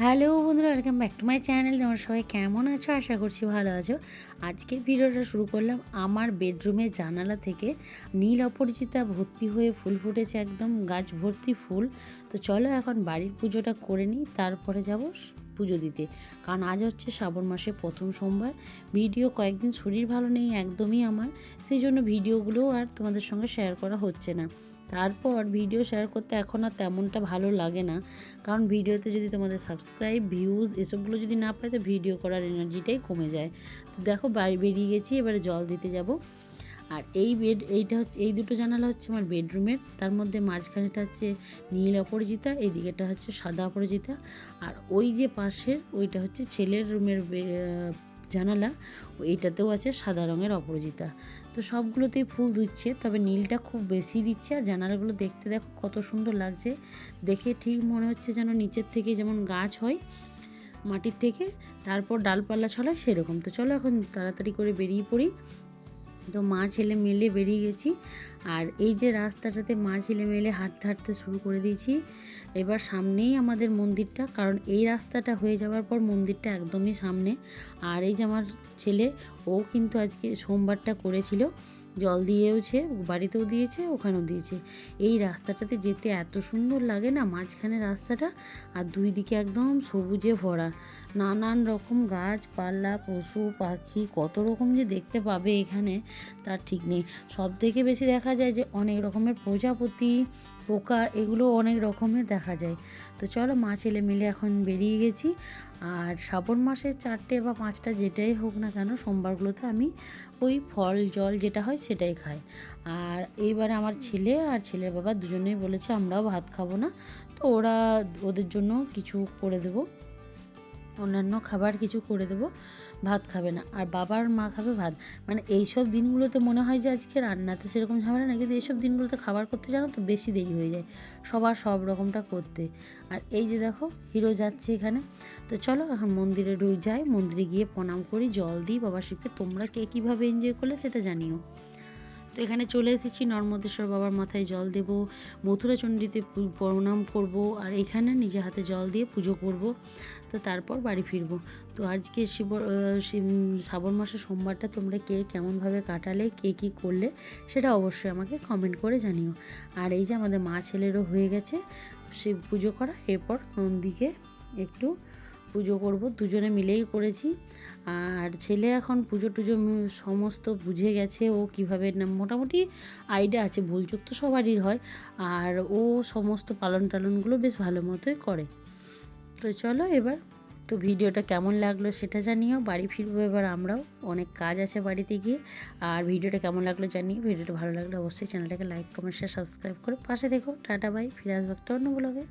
Hello বন্ধুরা welcome back to my channel তোমরা সবাই কেমন আছো? আশা করছি ভালো আছো। আজকের ভিডিওটা শুরু করলাম আমার বেডরুমের জানালা থেকে। নীল অপরিচিতা ভর্তি হয়ে ফুল ফুটেছে একদম, গাছ ভর্তি ফুল। তো চলো এখন বাড়ির পুজোটা করে নিই, তারপরে যাব পুজো দিতে। কারণ আজ হচ্ছে শ্রাবণ মাসের প্রথম সোমবার। ভিডিও কয়েকদিন শরীর ভালো নেই একদমই আমার, সেই জন্য ভিডিওগুলো আর তোমাদের সঙ্গে শেয়ার করা হচ্ছে না। তারপর ভিডিও শেয়ার করতে এখন আর তেমনটা ভালো লাগে না। কারণ ভিডিওতে যদি তোমাদের সাবস্ক্রাইব ভিউজ এসবগুলো যদি না পায়, তো ভিডিও করার এনার্জিটাই কমে যায়। তো দেখো, বাড়ি বেরিয়ে গেছি, এবারে জল দিতে যাব। আর এই বেড এইটা হচ্ছে, এই দুটো জানালা হচ্ছে আমার বেডরুমের তার মধ্যে মাঝখানেটা হচ্ছে নীল অপরাজিতা এই দিকেটা হচ্ছে সাদা অপরাজিতা আর ওই যে পাশের, ওইটা হচ্ছে ছেলের রুমের জানালা এইটাতেও আছে সাদা রঙের অপরাজিতা। তো সবগুলোতেই ফুল দিচ্ছে, তবে নীলটা খুব বেশি দিচ্ছে আর জানালাগুলো দেখতে দেখো কত সুন্দর লাগছে। দেখে ঠিক মনে হচ্ছে যেন নিচের থেকে যেমন গাছ হয় মাটির থেকে, তারপর ডালপালা ছড়ায় সেরকম। তো চলো এখন তাড়াতাড়ি করে বেরিয়ে পড়ি। তো মা, ছেলে মেলে বেরিয়ে গেছি। আর এই যে রাস্তাটাতে মা, ছেলে মেলে হাঁটতে হাঁটতে শুরু করে দিয়েছি। এবার সামনেই আমাদের মন্দিরটা, কারণ এই রাস্তাটা হয়ে যাওয়ার পর মন্দিরটা একদমই সামনে। আর এই যে আমার ছেলে, ও কিন্তু আজকে সোমবারটা করেছিল। জল দিয়েওছে, বাড়িতেও দিয়েছে, ওখানেও দিয়েছে। এই রাস্তাটাতে যেতে এত সুন্দর লাগে না, মাঝখানে রাস্তাটা আর দুই দিকে একদম সবুজে ভরা। নানান রকম গাছপালা, পশু, পাখি, কত রকম যে দেখতে পাবে এখানে, তার ঠিক নেই। সব থেকে বেশি দেখা যায় যে অনেক রকমের প্রজাপতি পোকা এগুলো অনেক রকমের দেখা যায়। তো চলো মা ছেলে মিলে এখন বেরিয়ে গেছি। আর শ্রাবণ মাসের চারটে বা পাঁচটা যেটাই হোক না কেন সোমবারগুলোতে আমি ওই ফল, জল যেটা হয় সেটাই খাই। আর এইবারে আমার ছেলে আর ছেলের বাবা দুজনেই বলেছে আমরাও ভাত খাব না। তো ওরা ওদের জন্য কিছু করে দেবো। অন্যান্য খাবার কিছু করে দেবো, ভাত খাবে না। আর বাবার মা খাবে ভাত। মানে এইসব দিনগুলোতে মনে হয় যে আজকে রান্না, তো সেরকম ঝামেলা না কিন্তু এইসব দিনগুলোতে খাবার করতে জানো তো বেশি দেরি হয়ে যায়। সবার সব রকমটা করতে। আর এই যে দেখো, হিরো যাচ্ছে এখানে। তো চলো এখন মন্দিরে যাই। মন্দিরে গিয়ে প্রণাম করি, জল দিই বাবা শিবকে। তোমরা কে কীভাবে এনজয় করলে সেটা জানিও। তো এখানে চলে এসেছি, নর্মদেশ্বর বাবার মাথায় জল দেব মথুরা চণ্ডীতে প্রণাম করব, আর এখানে নিজে হাতে জল দিয়ে পুজো করব, তো তারপর বাড়ি ফিরব। তো আজকে শিব, শ্রাবণ মাসের সোমবারটা তোমরা কে কেমনভাবে কাটালে, কে কী করলে, সেটা অবশ্যই আমাকে কমেন্ট করে জানিও। আর এই যে আমাদের মা ছেলেরও হয়ে গেছে, শিব পুজো করা, এরপর নন্দীকে একটু পুজো করব, দুজনে মিলেই করেছি। আর ছেলে এখন পুজো টুজো সমস্ত বুঝে গেছে, ও কীভাবে মোটামুটি আইডিয়া আছে, ভুলচুক তো সবারই হয়। আর ও সমস্ত পালন টালনগুলো বেশ ভালো মতোই করে। তো চলো এবার, তো ভিডিওটা কেমন লাগল সেটা জানিও, বাড়ি ফিরবো এবার আমরাও, অনেক কাজ আছে বাড়িতে গিয়ে। আর ভিডিওটা কেমন লাগল জানিও, ভিডিওটা ভালো লাগলে অবশ্যই চ্যানেলটাকে লাইক কমেন্ট শেয়ার সাবস্ক্রাইব করে পাশে দেখো টাটা বাই ফিরে আসব একটা অন্য ব্লগে